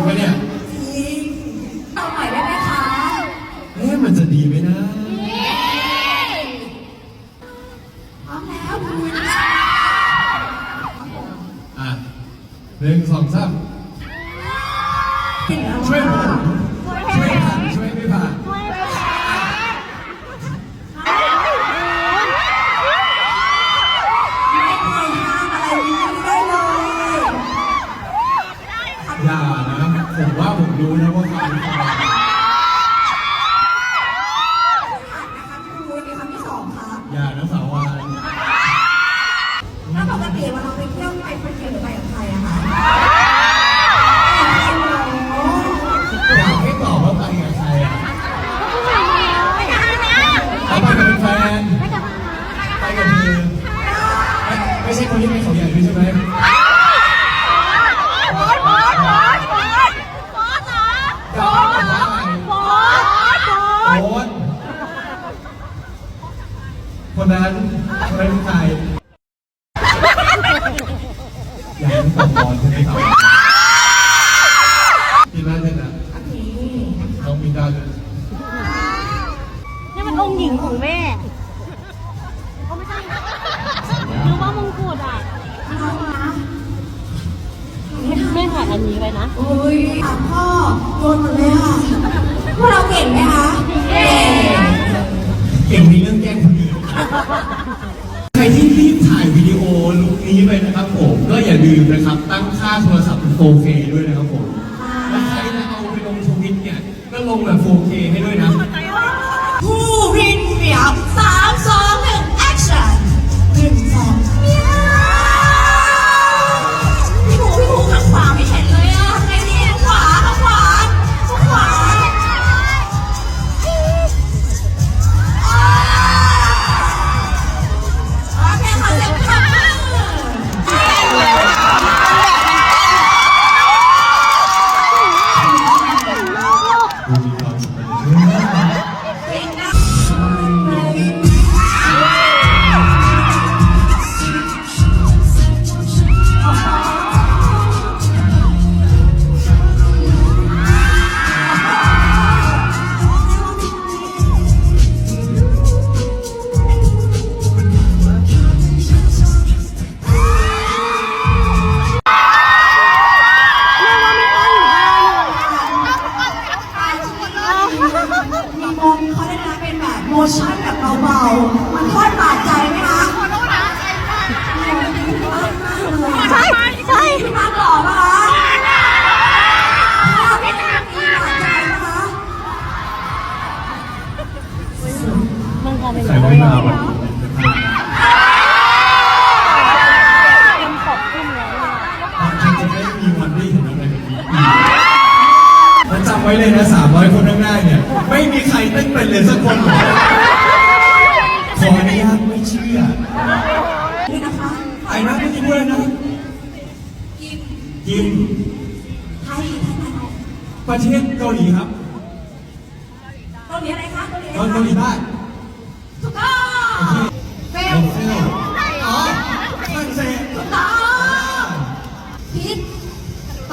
งไหมเนี่ยจริงเอาใหม่ได้ไหมคะเอ๊ะมันจะดีไหมนะพร้อมแล้วคุณอะหนึ่งสองสามเก่งแล้วช่วยผม ผมว่ คนนั้นคนนั้นคือใครอยากให้ตอบบอลใช่ไหมครับพี่น่าจะนะโอเคน้องมินดาเลยนี่มันองค์หญิงของแม่เขาไม่ใช่หรือว่ามงกุฎอะเอามาแม่ถ่ายอันนี้ไว้นะโอ้ยถามพ่อโดนหมดเลยค่ะ พวกเราเก่งไหมคะ เก่ง เก่งในเรื่องแกล้งคนอื่น ใครที่รีบถ่ายวิดีโอลุคนี้ไปนะครับผม ก็อย่าลืมนะครับ ตั้งค่าโทรศัพท์เป็น 4K ด้วยนะครับผม และใครจะเอาไปลงทวิตเนี่ย ก็ลงแบบ 4K ให้ด้วยนะ ใครไม่มานนี้เต็มปกขึ้นแล้วฉันจะไม่มีวันได้เห็นอะไรแบบนี้อีกแล้วจำไว้เลยนะ300 คนข้างหน้าเนี่ย ไม่มีใครเต้นเป็นเลยสักคนหรอกขออนุญาตไม่เชื่อนี่นะคะไอ้นะไม่กินด้วยนะกินกินไทยประเทศเกาหลีครับเกาหลีอะไรคะเกาหลีเกาหลีใต้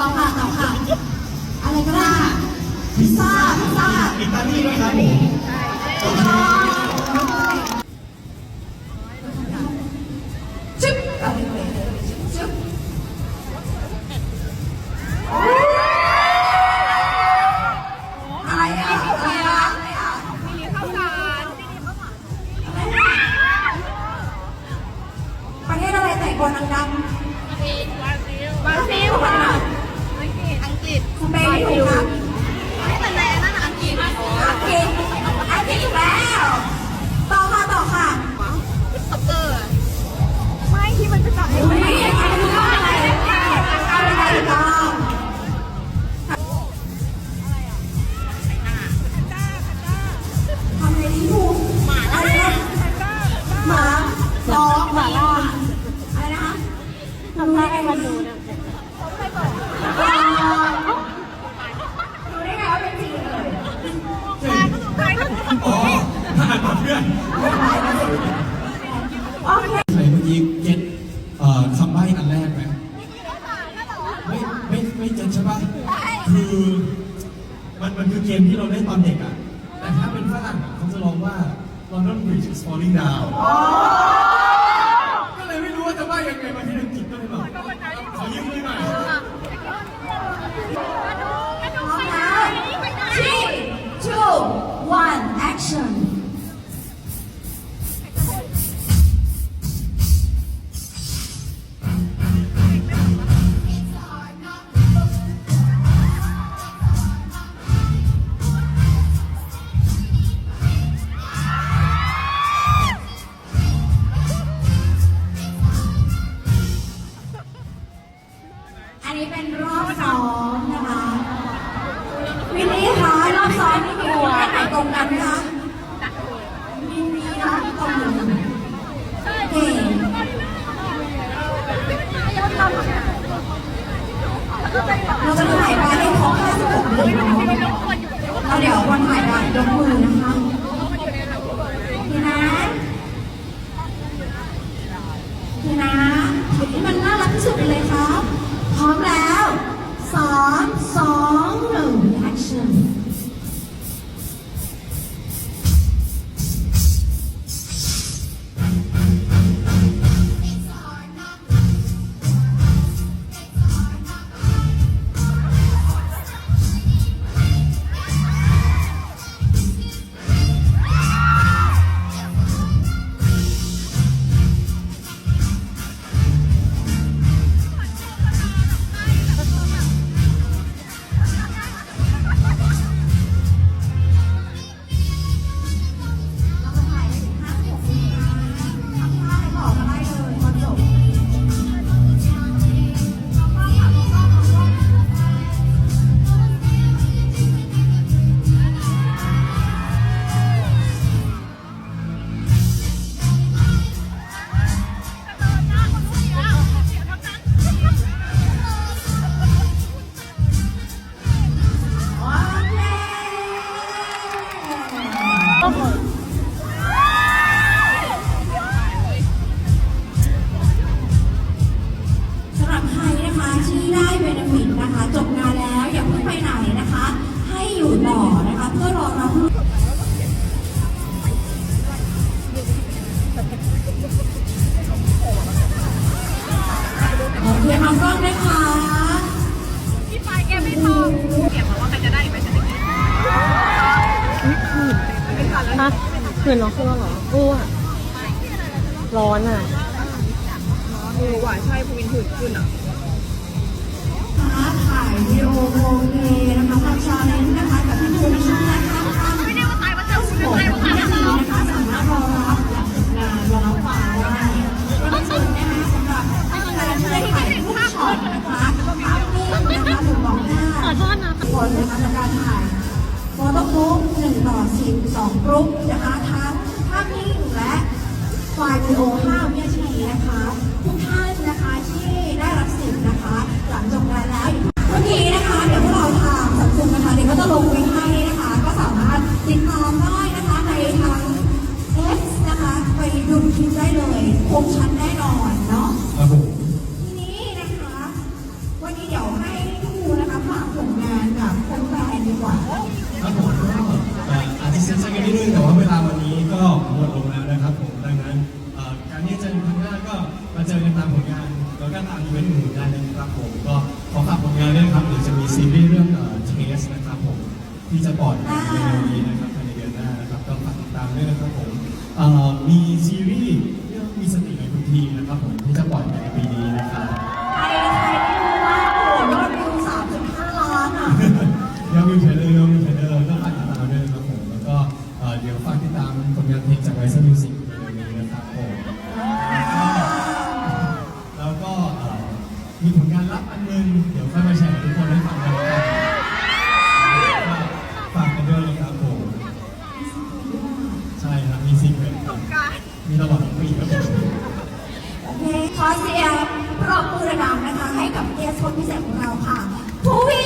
ต่อค่ะต่อค่ะอะไรก็ได้ค่ะพิซซ่าพิซซ่าอิตาลีด้วยครับผมถูก เกมที่เราเล่นตอนเด็กอะ แต่ถ้าเป็นฝรั่งอะเขาจะร้องว่า London Bridge is falling down ก็เลยไม่รู้ว่าจะว่ายังไงมาที่ อันนี้เป็นรอบซ้อมนะคะวินนี่คะรอบซ้อมนี่มีคนไหนตรงกันไหมคะมีมีนะตรงอยู่เก่งเราจะถ่ายไปให้ครบ56วิเนาะเดี๋ยววันถ่ายไปยกมือนะคะพี่นะพี่นะชุดนี้มันน่ารักที่สุดเลย 3, 2, 1, action. โอเคมองกล้องนะคะพี่ปายแกไม่พอเก็บมาว่าใครจะได้ไปชนะฮะเหมือนน้องขึ้นแล้วเหรออ้วร้อนอะเออว่าใช่ภูวินถือขึ้นอะนะคะถ่ายวิดีโอโอเค นะคะทั้งภาพนิ่งและไฟล์วิดีโอ5วินาทีนะคะทุกท่านนะคะที่ได้รับสิทธิ์นะคะ หลังจบงานแล้วเมื่อกี้นะคะ เดี๋ยวพวกเราทางสังคมนะคะเดี๋ยวก็จะลงไว้ให้นะคะ ก็สามารถติดตามได้นะคะในทางเอสนะคะ ไปดูคลิปได้เลยคมชัดแน่นอน ซีรีส์เรื่องเทสนะครับผมที่จะปล่อยในเร็วๆนี้นะครับภายในเดือนหน้านะครับก็ฝากติดตามด้วยนะครับผมมี บูรณานะคะให้กับเกสคนพิเศษของเราค่ะผู้วิ